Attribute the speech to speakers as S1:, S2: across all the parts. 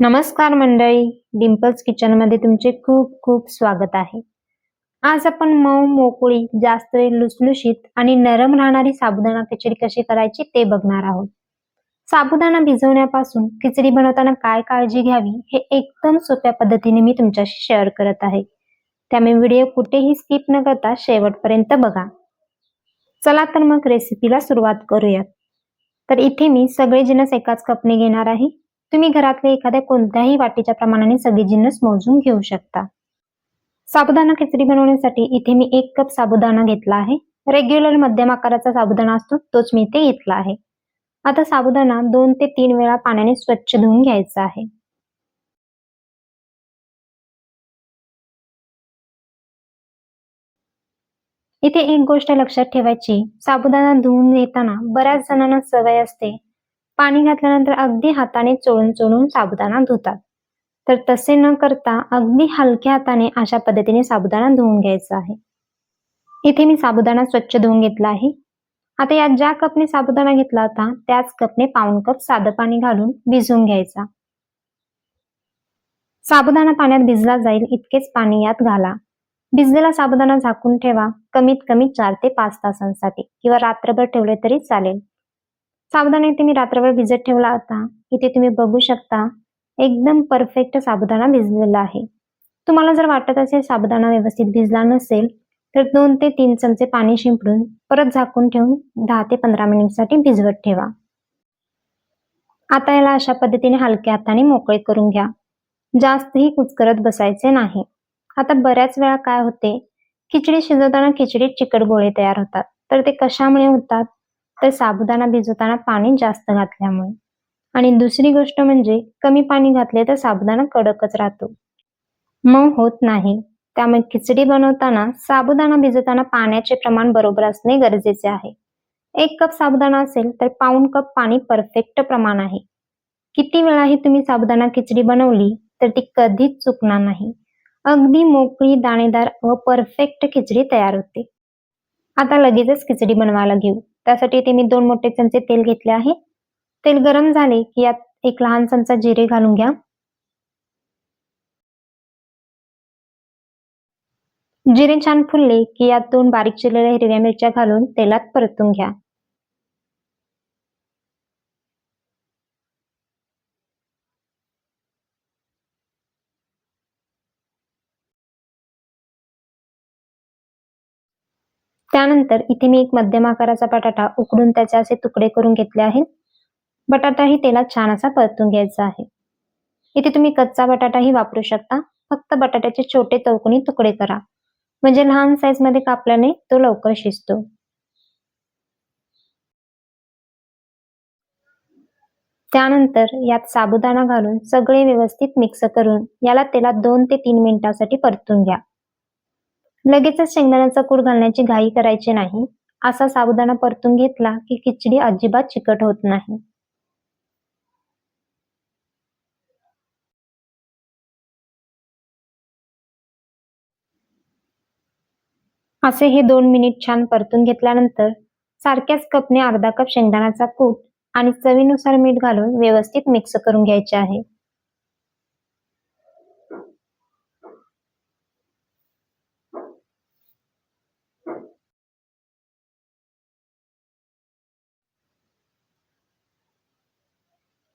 S1: नमस्कार मंडळी. डिम्पल्स किचनमध्ये तुमचे खूप खूप स्वागत आहे. आज आपण मऊ मोकळी जास्त वेळ लुसलुशीत आणि नरम राहणारी साबुदाणा खिचडी कशी करायची ते बघणार आहोत. साबुदाणा भिजवण्यापासून खिचडी बनवताना काय काळजी घ्यावी हे एकदम सोप्या पद्धतीने मी तुमच्याशी शेअर करत आहे. त्यामुळे व्हिडिओ कुठेही स्किप न करता शेवटपर्यंत बघा. चला तर मग रेसिपीला सुरुवात करूयात. तर इथे मी सगळे जिनस एकाच कपने घेणार आहे. तुम्ही घरातले एखाद्या कोणत्याही वाटीच्या प्रमाणाने सगळे जिन्नस मोजून घेऊ शकता. साबुदाणा खिचडी बनवण्यासाठी इथे मी एक कप साबुदाणा घेतला आहे. रेग्युलर मध्यम आकाराचा साबुदाणा असतो तोच मी इथे घेतला आहे. आता साबुदाणा दोन ते तीन वेळा पाण्याने स्वच्छ धुवून घ्यायचा आहे. इथे एक गोष्ट लक्षात ठेवायची साबुदाणा धुवून घेताना बऱ्याच जणांना सवय असते पाणी घातल्यानंतर अगदी हाताने चोळून चोळून साबुदाणा धुतात. तर तसे न करता अगदी हलक्या हाताने अशा पद्धतीने साबुदाणा धुवून घ्यायचा आहे. इथे मी साबुदाणा स्वच्छ धुवून घेतला आहे. आता यात ज्या कपने साबुदाणा घेतला होता त्याच कपने पाऊन कप साधं पाणी घालून भिजवून घ्यायचा. साबुदाणा पाण्यात भिजला जाईल इतकेच पाणी यात घाला. भिजलेला साबुदाणा झाकून ठेवा कमीत कमी चार ते पाच तासांसाठी किंवा रात्रभर ठेवले तरी चालेल. साबुदाणा इथे मी रात्रभर भिजत ठेवला होता. इथे तुम्ही बघू शकता एकदम परफेक्ट साबुदाणा भिजलेला आहे. तुम्हाला जर वाटत असेल साबुदाणा व्यवस्थित भिजला नसेल तर दोन ते तीन चमचे पाणी शिंपडून परत झाकून ठेवून दहा ते पंधरा मिनिटसाठी भिजवत ठेवा. आता याला अशा पद्धतीने हलक्या हाताने मोकळे करून घ्या. जास्तही कुचकरत बसायचे नाही. आता बऱ्याच वेळा काय होते खिचडी शिजवताना खिचडीत चिकट गोळे तयार होतात. तर ते कशामुळे होतात? तर साबुदाणा भिजवताना पाणी जास्त घातल्यामुळे. आणि दुसरी गोष्ट म्हणजे कमी पाणी घातले तर साबुदाणा कडकच राहतो. मऊ होत नाही. त्यामुळे खिचडी बनवताना साबुदाणा भिजवताना पाण्याचे प्रमाण बरोबर असणे गरजेचे आहे. एक कप साबुदाणा असेल तर पाऊन कप पाणी परफेक्ट प्रमाण आहे. किती वेळाही तुम्ही साबुदाणा खिचडी बनवली तर ती कधीच चुकणार नाही. अगदी मोकळी दाणेदार व परफेक्ट खिचडी तयार होते. आता लगेचच खिचडी बनवायला घेऊ. त्यासाठी इथे मी दोन मोठे चमचे तेल घेतले आहे. तेल गरम झाले की यात एक लहान चमचा जिरे घालून घ्या. जिरे छान फुलले की यात दोन बारीक चिरलेल्या हिरव्या मिरच्या घालून तेलात परतून घ्या. त्यानंतर इथे मी एक मध्यम आकाराचा बटाटा उकडून त्याचे असे तुकडे करून घेतले आहेत. बटाटाही तेलात छान असा परतून घ्यायचा आहे. इथे तुम्ही कच्चा बटाटाही वापरू शकता. फक्त बटाट्याचे छोटे चौकोनी तुकडे करा. म्हणजे लहान साईजमध्ये कापल्याने तो लवकर शिजतो. त्यानंतर यात साबुदाणा घालून सगळे व्यवस्थित मिक्स करून याला तेलात दोन ते तीन मिनिटांसाठी परतून घ्या. लगेचच शेंगदाण्याचा कूट घालण्याची घाई करायची नाही. असा साबुदाणा परतून घेतला की खिचडी अजिबात चिकट होत नाही. असे हे दोन मिनिट छान परतून घेतल्यानंतर सारख्याच कपने अर्धा कप शेंगदाण्याचा कूट आणि चवीनुसार मीठ घालून व्यवस्थित मिक्स करून घ्यायचे आहे.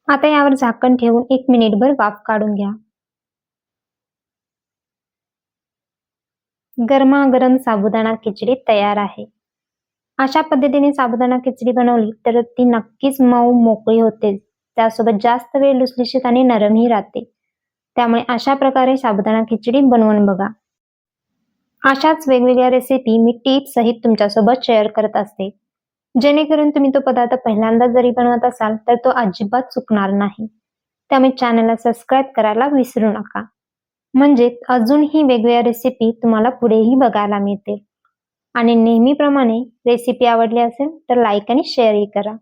S1: आता यावर झाकण ठेवून एक मिनिटभर वाफ काढून घ्या. गरमागरम साबुदाणा खिचडी तयार आहे. अशा पद्धतीने साबुदाणा खिचडी बनवली तर ती नक्कीच मऊ मोकळी होते. त्यासोबत जास्त वेळ लुसलुशीत आणि नरमही राहते. त्यामुळे अशा प्रकारे साबुदाणा खिचडी बनवून बघा. अशाच वेगवेगळ्या रेसिपी मी टिप्स सहित तुमच्यासोबत शेअर करत असते. जेणेकरून तुम्ही तो पदार्थ पहिल्यांदा जरी बनवत असाल तर तो अजिबात चुकणार नाही. त्यामुळे चॅनलला सबस्क्राईब करायला विसरू नका. म्हणजे अजूनही वेगवेगळ्या रेसिपी तुम्हाला पुढेही बघायला मिळतील. आणि नेहमीप्रमाणे रेसिपी आवडली असेल तर लाईक आणि शेअरही करा.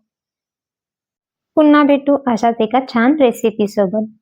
S1: पुन्हा भेटू अशाच एका छान रेसिपी सोबत.